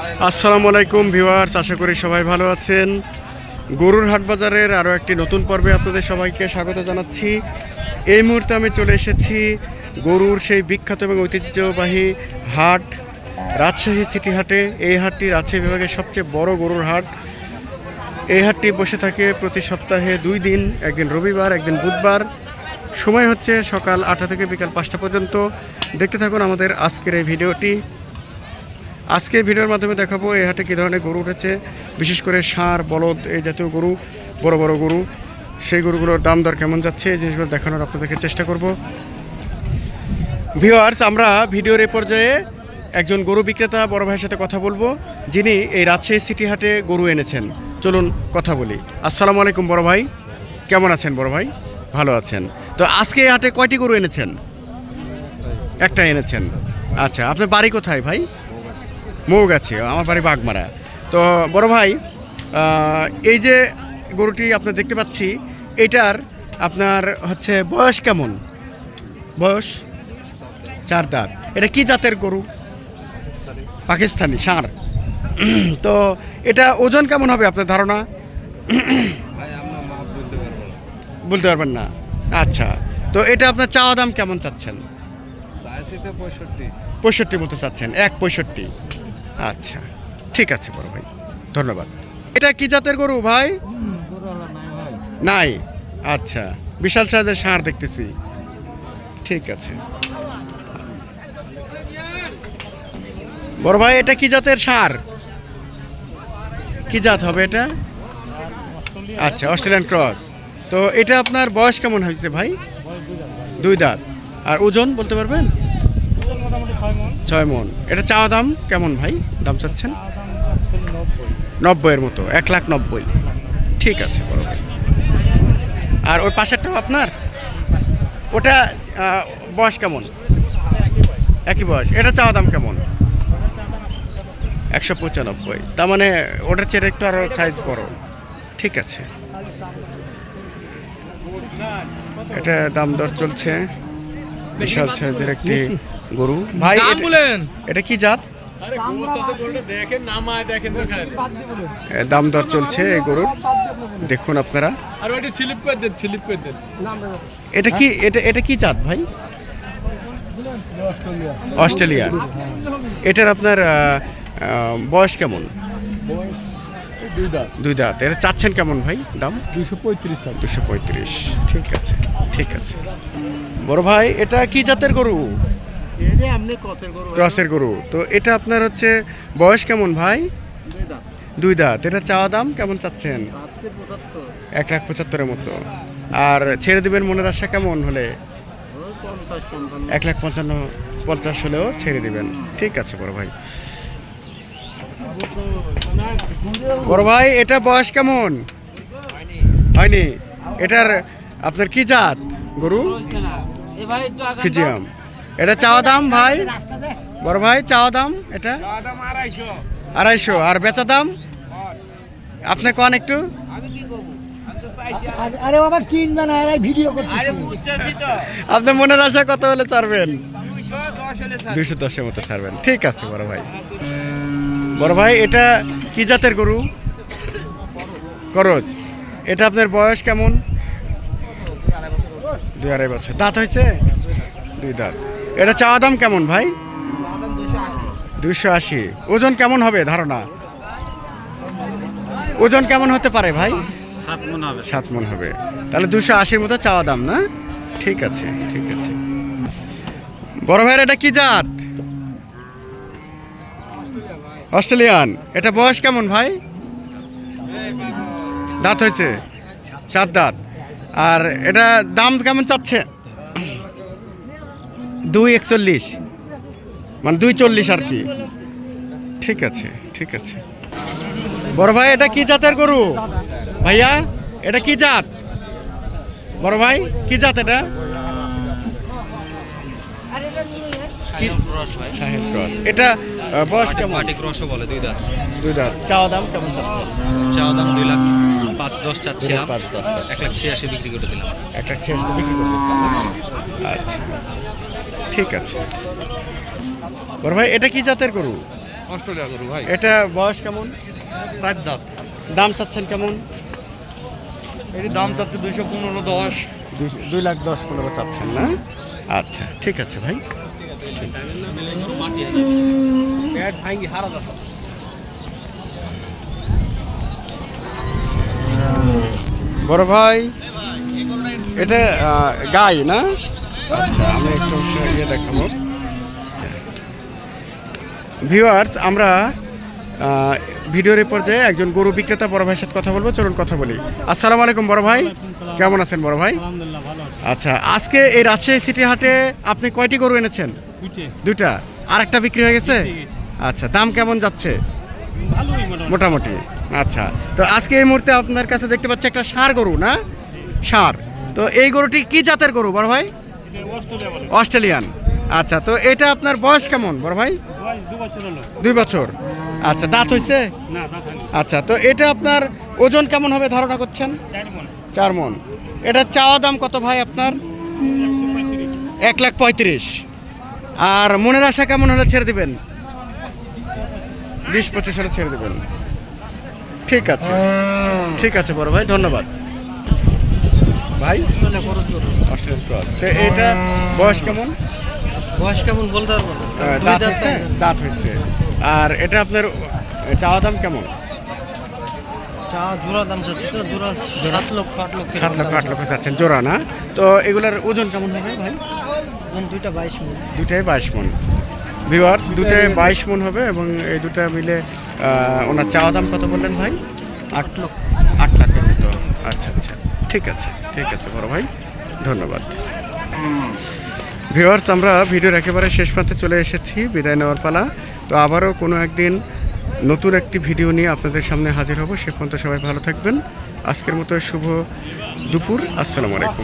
আসসালামু আলাইকুম ভিউয়ার্স, আশা করি সবাই ভালো আছেন। গরুর হাট বাজারের আরও একটি নতুন পর্বে আপনাদের সবাইকে স্বাগত জানাচ্ছি। এই মুহূর্তে আমি চলে এসেছি গরুর সেই বিখ্যাত এবং ঐতিহ্যবাহী হাট, রাজশাহী সিটি হাটে। এই হাটটি রাজশাহী বিভাগের সবচেয়ে বড় গরুর হাট। এই হাটটি বসে থাকে প্রতি সপ্তাহে দুই দিন, একদিন রবিবার, একদিন বুধবার। সময় হচ্ছে সকাল আটটা থেকে বিকাল পাঁচটা পর্যন্ত। দেখতে থাকুন আমাদের আজকের এই ভিডিওটি। আজকে ভিডিওর মাধ্যমে দেখাবো এই হাটে কী ধরনের গরু উঠেছে। বিশেষ করে ষাঁড়, বলদ, এই জাতীয় গরু, বড় বড় গরু, সেই গরুগুলোর দাম দর কেমন যাচ্ছে, এই জিনিসগুলো দেখানোর আপনাদেরকে চেষ্টা করব। ভিওয়ার্স আমরা ভিডিওর এই পর্যায়ে একজন গরু বিক্রেতা বড় ভাইয়ের সাথে কথা বলব, যিনি এই রাজশাহী সিটি হাটে গরু এনেছেন। চলুন কথা বলি। আসসালামু আলাইকুম বড় ভাই। কেমন আছেন বড় ভাই? ভালো আছেন। তো আজকে হাটে কয়টি গরু এনেছেন? একটা এনেছেন। আচ্ছা আপনার বাড়ি কোথায় ভাই? মৌ গেছে আমার বাড়ি বাগমারা। তো বড় ভাই এই যে গরুটি আপনার দেখতে পাচ্ছি এটার আপনার হচ্ছে বয়স কেমন? বয়স? চার দাঁত। এটা কি জাতের গরু? পাকিস্তানি ষাঁড়। তো এটা ওজন কেমন হবে আপনার ধারণা? বলতে পারবেন না। আচ্ছা তো এটা আপনার চাওয়া দাম কেমন চাচ্ছেন? পঁয়ষট্টি। পঁয়ষট্টি মতো চাচ্ছেন এক পঁয়ষট্টি। আচ্ছা ঠিক আছে বড় ভাই, ধন্যবাদ। এটা কি জাতের গরু ভাই? নাই আচ্ছা বিশাল সাইজের ষাঁড় দেখতেছি। ঠিক আছে। বড় ভাই, এটা কি জাতের সার কি জাত হবে এটা? আচ্ছা অস্ট্রেলিয়ান ক্রস। তো এটা আপনার বয়স কেমন হয়েছে ভাই? দুই দাঁত। আর ওজন বলতে পারবেন? ছয় মন। এটা চাওয়া দাম কেমন ভাই? দাম চাচ্ছেন? নব্বইয়ের মতো এক লাখ নব্বই। ঠিক আছে বড় ভাই। আর ওই পাশেরটাও আপনার? ওটা বয়স কেমন? একই বয়স। এটা চাওয়া দাম কেমন? একশো পঁচানব্বই। তার মানে ওটার চেয়ে একটু আরও সাইজ বড়। ঠিক আছে। এটা দাম দর চলছে। বিশাল সাইজের একটি গরু? ভাই এটা- বলেন। এটা কি জাত? দাম দর চলছে এই গরুর। দেখুন আপনারা। আর ওইটা স্লিপ করে দেন স্লিপ করে দেন। এটা কি এটা এটা কি জাত ভাই? অস্ট্রেলিয়া। এটার আপনার বয়স কেমন? বয়স দুই দাঁত। এটা চাচ্ছেন কেমন ভাই দাম? দুইশো পঁয়ত্রিশ দুশো পঁয়ত্রিশ। ঠিক আছে ঠিক আছে। বড় ভাই এটা কি জাতের গরু? ক্রসের গরু তো এটা আপনার হচ্ছে বয়স কেমন ভাই? দুই দাঁত। এটা চাওয়া দাম কেমন চাচ্ছেন? এক লাখ পঁচাত্তরের মতো। আর ছেড়ে দেবেন মনের আশা কেমন হলে? এক লাখ পঞ্চান্ন পঞ্চাশ হলেও ছেড়ে দিবেন। ঠিক আছে বড় ভাই। বড় ভাই এটা বয়স কেমন? হয়নি। এটার আপনার কি জাত গরু? ফিজিয়াম। এটা চাওয়া দাম ভাই? বড় ভাই চাওয়া দাম এটা? আড়াইশো। আর বেচা দাম? আপনি কন একটু? আরে বাবা কিনবে না ভিডিও আপনার মনের আশা কত হলে ছাড়বেন। দুইশো দশের মতো ছাড়বেন। ঠিক আছে বড় ভাই। বড় ভাই এটা কি জাতের গরু? করজ। এটা আপনার বয়স কেমন? দুই আড়াই বছর। দাঁত হয়েছে? দুই দাঁত। এটা চাওয়া দাম কেমন ভাই? দুইশো আশি। ওজন কেমন হবে ধারণা? ওজন কেমন হতে পারে ভাই? সাত মন সাত মন হবে। তাহলে দুশো আশির মতো চাওয়া দাম না? ঠিক আছে ঠিক আছে। বড় ভাইয়ের এটা কি জাত? অস্ট্রেলিয়ান। এটা বয়স কেমন ভাই? দাঁত হয়েছে? সাত দাঁত। আর এটা দাম কেমন চাচ্ছে? দুই একচল্লিশ। মানে দুই চল্লিশ আর কি। ঠিক আছে ঠিক আছে। বড় ভাই এটা কি জাতের গরু? ভাইয়া এটা কি জাত? বড় ভাই কি জাত এটা? এটা আহ, বয়স কেমন? মাটি ক্রসও বলে দুই দাঁত। দুই দাঁত। চাওয়া দাম কেমন চাওয়া দাম দুই লাখ পাঁচ দশ চাচ্ছিলাম। এক লাখ ছিয়াশি বিক্রি করে দিলাম। একটা ছেড়ে বিক্রি করবে ঠিক আছে। বড় ভাই এটা কি জাতের গরু? অস্ট্রেলিয়া গরু ভাই। এটা বয়স কেমন? চার দাঁত। দাম চাচ্ছেন কেমন? এর দাম চাচ্ছে দুইশো পনেরো দশ। দুই- লাখ দশ পনেরো চাচ্ছেন না? আচ্ছা ঠিক আছে ভাই। বড় ভাই এটা গাই না? আচ্ছা আমি একটু ইয়ে দেখাবো। ভিউয়ার্স আমরা ভিডিওর এই পর্যায়ে একজন গরু বিক্রেতা বড় ভাইয়ের সাথে কথা বলব চলুন কথা বলি। আসসালামু আলাইকুম বড় ভাই। কেমন আছেন বড় ভাই? আলহামদুলিল্লাহ ভালো আছে। আচ্ছা আজকে এই রাজশাহী সিটি হাটে আপনি কয়টি গরু এনেছেন? দুইটে। আর একটা বিক্রি হয়ে গেছে? আচ্ছা দাম কেমন যাচ্ছে? মোটামুটি। মোটামুটি। আচ্ছা তো আজকে এই মুহূর্তে আপনার কাছে দেখতে পাচ্ছি একটা ষাঁড় গরু না? ষাঁড় তো এই গরুটি কি জাতের গরু বড় ভাই? অস্ট্রেলিয়ান। আচ্ছা তো এটা আপনার বয়স কেমন বড় ভাই? বয়স দু বছর হলো। দুই বছর। আচ্ছা দাঁত হয়েছে না দাঁত হয়নি। আচ্ছা তো এটা আপনার ওজন কেমন হবে ধারণা করছেন? চার মন। এটা চাওয়া দাম কত ভাই আপনার? এক লাখ পঁয়ত্রিশ। আর মনের আশা কেমন হলে ছেড়ে দিবেন? বিশ পঁচিশ হলে ছেড়ে দেবেন। ঠিক আছে। ঠিক আছে বড় ভাই ধন্যবাদ। ভাই? অস্ট্রেলিয়ান ক্রস তো এটা বয়স কেমন? বয়স কেমন বলতে পারব দাঁত হয়েছে? দাঁত। হয়েছে। আর এটা আপনার চাওয়া দাম কেমন? চা জোড়া দাম চাচ্ছে তো জোড়া সাত লক্ষ আট লক্ষ সাত লক্ষ আট লক্ষ চাচ্ছেন জোড়া না? তো এগুলার ওজন কেমন হবে ভাই? দুইটা বাইশ মিনিট দুটাই বাইশ মন। দুটাই বাইশ মন। হবে এবং এই দুটা মিলে ওনার চাওয়া দাম কত বললেন ভাই? আট লক্ষ। আট লাখের মতো। আচ্ছা। ঠিক আছে ঠিক আছে বড় ভাই, ধন্যবাদ। ভিওয়ার্স আমরা ভিডিওর একেবারে শেষ প্রান্তে চলে এসেছি, বিদায় নেওয়ার পালা। তো আবারও কোনো একদিন নতুন একটি ভিডিও নিয়ে আপনাদের সামনে হাজির হব। সে পর্যন্ত সবাই ভালো থাকবেন। আজকের মতো শুভ দুপুর। আসসালামু আলাইকুম।